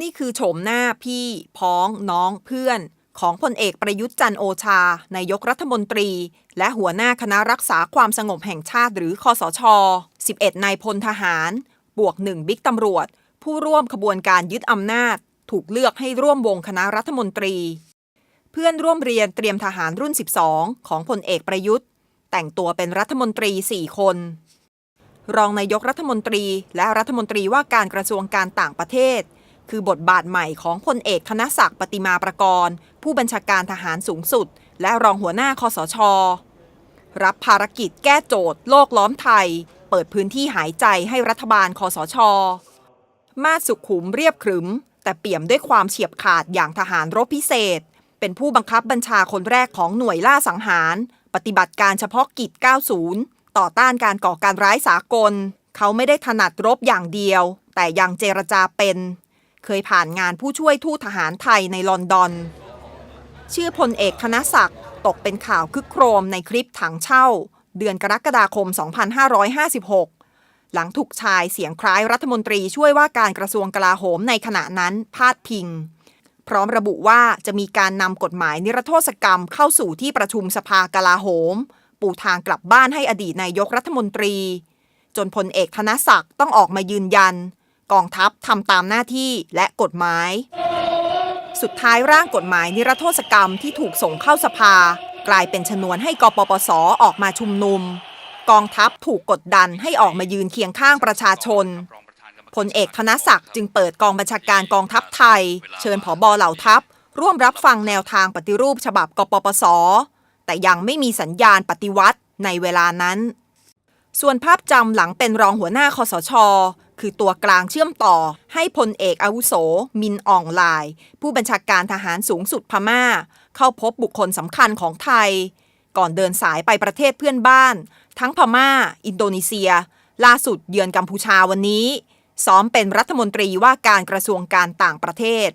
นี่คือโฉมหน้าพี่ พ้อง น้องเพื่อน ของพลเอกประยุทธ์จันโอชานายกรัฐมนตรี และหัวหน้าคณะรักษาความสงบแห่งชาติหรือคอสช 11 นายพลทหาร บวกหนึ่งบิ๊กตำรวจ ผู้ร่วมขบวนการยึดอำนาจ ถูกเลือกให้ร่วมวงคณะรัฐมนตรี เพื่อนร่วมเรียนเตรียมทหารรุ่น 12 ของพลเอกประยุทธ์ แต่งตัวเป็นรัฐมนตรี 4 คน รองนายกรัฐมนตรี และรัฐมนตรีว่าการกระทรวงการต่างประเทศ คือบทบาทใหม่ของพลเอกธนศักดิ์ปฏิมาประกรณ์ ผู้บัญชาการทหารสูงสุด และรองหัวหน้าคอสช รับภารกิจแก้โจทย์โลกล้อมไทย เปิดพื้นที่หายใจให้รัฐบาลคอสช มาสุขุมเรียบขรึม แต่เปี่ยมด้วยความเฉียบขาดอย่างทหารรบพิเศษ เป็นผู้บังคับบัญชาคนแรกของหน่วยล่าสังหาร ปฏิบัติการเฉพาะกิจ 90 ต่อต้านการก่อการร้ายสากล เขาไม่ได้ถนัดรบอย่างเดียว แต่ยังเจรจาเป็น เคยผ่านงานผู้ช่วยทูตทหารไทยในลอนดอน ชื่อพลเอกธนศักดิ์ตกเป็นข่าวคึกโครมในคลิปถังเช่า เดือนกรกฎาคม 2556 หลังถูกชายเสียงคล้ายรัฐมนตรีช่วยว่าการกระทรวงกลาโหมในขณะนั้นพาดพิง พร้อมระบุว่าจะมีการนำกฎหมายนิรโทษกรรมเข้าสู่ที่ประชุมสภากลาโหม ปูทางกลับบ้านให้อดีตนายกรัฐมนตรี จนพลเอกธนศักดิ์ต้องออกมายืนยัน กองทัพทำตามหน้าที่และกฎหมาย สุดท้ายร่างกฎหมายนิรโทษกรรมที่ถูกส่งเข้าสภา กลายเป็นชนวนให้กปปสออกมาชุมนุม กองทัพถูกกดดันให้ออกมายืนเคียงข้างประชาชนพลเอกธนศักดิ์จึงเปิดกองบัญชาการกองทัพไทย เชิญผอบอเหล่าทัพ ร่วมรับฟังแนวทางปฏิรูปฉบับกปปส แต่ยังไม่มีสัญญาณปฏิวัติในเวลานั้น ส่วนภาพจำหลังเป็นรองหัวหน้าคอสช คือตัวกลางเชื่อมต่อ ให้พลเอกอาวุโส มินอ่องลาย ผู้บัญชาการทหารสูงสุดพม่า เข้าพบบุคคลสำคัญของไทย ก่อนเดินสายไปประเทศเพื่อนบ้าน ทั้งพม่า อินโดนีเซีย ล่าสุดเยือนกัมพูชาวันนี้ ซ้อมเป็นรัฐมนตรีว่าการกระทรวงการต่างประเทศ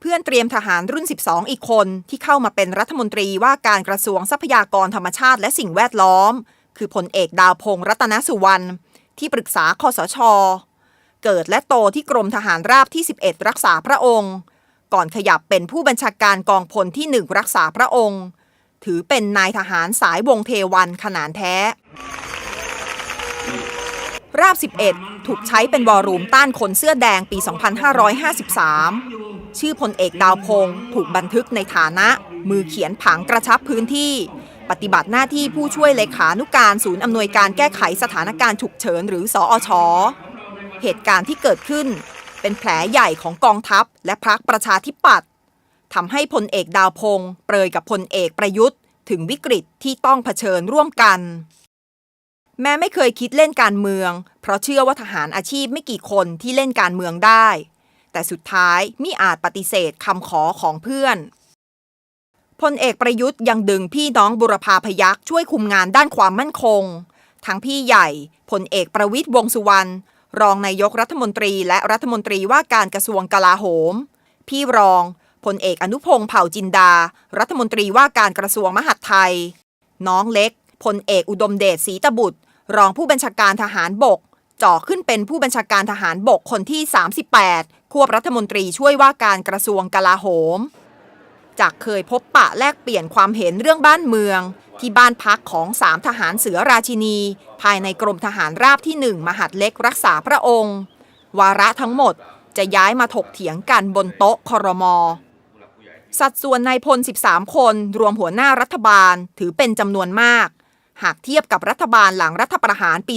เพื่อนเตรียมทหารรุ่น 12 อีกคนที่เข้ามาเป็นรัฐมนตรีว่าการกระทรวงทรัพยากรธรรมชาติและสิ่งแวดล้อม คือพลเอกดาวพงษ์รัตนสุวรรณ ที่ปรึกษาคอสช เกิดและโตที่กรมทหารราบที่ 11 รักษาพระองค์ ก่อนขยับเป็นผู้บัญชาการกองพลที่หนึ่งรักษาพระองค์ ถือเป็นนายทหารสายวงเทวันขนานแท้ ราบ 11 ถูกใช้เป็นวอรูมต้านคนเสื้อแดงปี 2553 ชื่อพลเอกดาวพงศ์ถูกบันทึกในฐานะ มือเขียนผังกระชับพื้นที่ ปฏิบัติหน้าที่ผู้ช่วยเลขานุการศูนย์อำนวยการแก้ไขสถานการณ์ฉุกเฉินหรือสอชเหตุการณ์ที่เกิดขึ้น เป็นแผลใหญ่ของกองทัพ และพรรคประชาธิปัตย์ทำให้พลเอกดาวพงศ์เปรยกับพลเอกประยุทธ์ ถึงวิกฤตที่ต้องเผชิญร่วมกัน แม้ไม่เคยคิดเล่นการเมือง เพราะเชื่อว่าทหารอาชีพไม่กี่คนที่เล่นการเมืองได้ แต่สุดท้ายมิอาจปฏิเสธคำขอของเพื่อน พลเอกประยุทธ์ยังดึงพี่น้องบุรพาพยักช่วยคุมงานด้านความมั่นคง ทั้งพี่ใหญ่พลเอกประวิตยวงษ์สุวรรณรองนายกรัฐมนตรีและรัฐมนตรีว่าการกระทรวงกลาโหม พี่รองพลเอกอนุพงษ์เผ่าจินดา รัฐมนตรีว่าการกระทรวงมหาดไทย น้องเล็กพลเอกอุดมเดชศรีตบุตร รองผู้บัญชาการทหารบกจ่อขึ้นเป็นผู้บัญชาการทหารบกคนที่ 38 ควบรัฐมนตรีช่วยว่าการกระทรวงกลาโหม จากเคยพบปะแลกเปลี่ยนความเห็นเรื่องบ้านเมือง ที่บ้านพักของสามทหารเสือราชินี ภายในกรมทหารราบที่หนึ่งมหาดเล็กรักษาพระองค์ วาระทั้งหมดจะย้ายมาถกเถียงกันบนโต๊ะคอรมอสัดส่วนนายพล 13 คน รวมหัวหน้ารัฐบาลถือเป็นจำนวนมาก หากเทียบกับรัฐบาลหลังรัฐประหารปี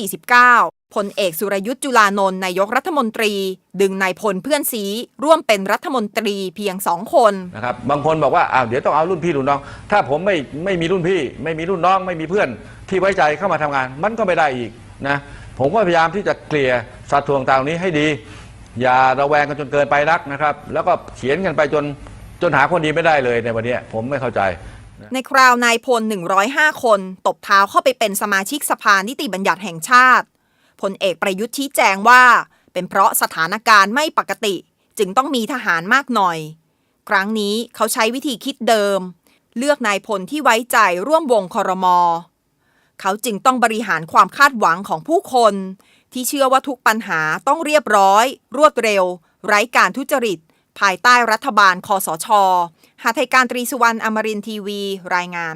2549 พลเอกสุรยุทธ์จุลานนท์นายกรัฐมนตรี ดึงนายพลเพื่อนซีร่วมเป็นรัฐมนตรีเพียงสองคนนะครับบางคนบอกว่าอ้าวเดี๋ยวต้องเอารุ่นพี่รุ่นน้อง ถ้าผมไม่ไม่มีรุ่นพี่ ไม่มีรุ่นน้องไม่มีเพื่อนที่ไว้ใจเข้ามาทำงาน มันก็ไม่ได้อีกนะผมก็พยายามที่จะเกลี่ยสัดส่วนต่างนี้ให้ดี อย่าระแวงกันจนเกินไปนักนะครับ แล้วก็เขียนกันไปจนจนหาคนดีไม่ได้เลยในวันนี้ผมไม่เข้าใจ ในคราวนายพล 105 คน ตบเท้าเข้าไปเป็นสมาชิกสภานิติบัญญัติแห่งชาติพลเอกประยุทธ์ชี้แจงว่า เป็นเพราะสถานการณ์ไม่ปกติ จึงต้องมีทหารมากหน่อย ครั้งนี้เขาใช้วิธีคิดเดิม เลือกนายพลที่ไว้ใจร่วมวงคอรมอเขาจึงต้องบริหารความคาดหวังของผู้คน ที่เชื่อว่าทุกปัญหาต้องเรียบร้อย รวดเร็ว ไร้การทุจริต ภายใต้รัฐบาลคอสช หาไทยการตรีสุวรรณอมรินทีวี รายงาน